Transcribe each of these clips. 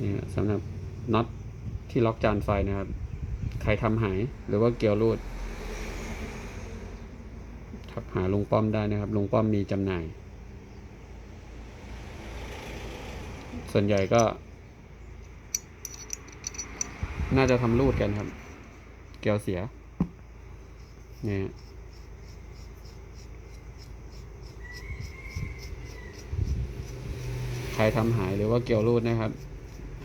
นี่สำหรับน็อตที่ล็อกจานไฟนะครับ ใครทำหายหรือว่าเกลียวรูดทักหาลุงป้อมได้นะครับลุงป้อมมีจำหน่าย ส่วนใหญ่ก็ น่าจะทำรูดกันครับ เกลียวเสียเนี่ยใครทำหายหรือว่าเกี่ยวรูดนะครับ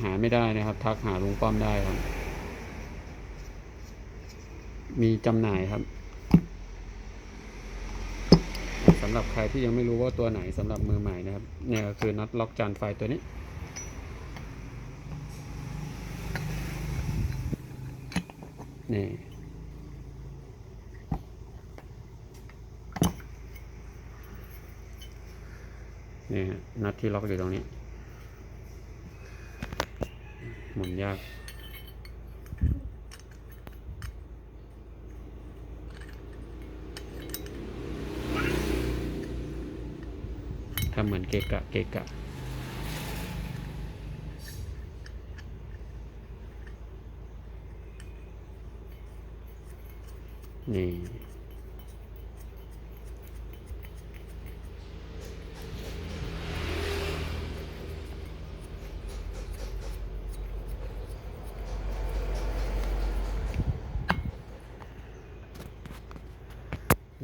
หาไม่ได้นะครับ ทักหาลุงป้อมได้ครับ มีจำหน่ายครับสำหรับใครที่ยังไม่รู้ว่าตัวไหนสำหรับมือใหม่นะครับ เนี่ยคือน็อตล็อกจานไฟตัวนี้นี่นี่ฮะน็อตที่ล็อกอยู่ตรงนี้ หมุนยาก ทำเหมือนเกะกะเกะกะนี่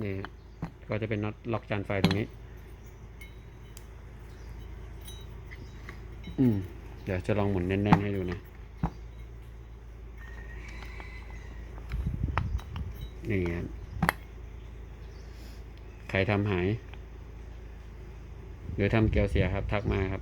นี่ฮะก็จะเป็นน็อตล็อกจานไฟตรงนี้ อืมเดี๋ยวจะลองหมุนแน่นๆให้ดูนะ นี่ครับใครทำหาย หรือทำเกลียวเสียครับ ทักมาครับ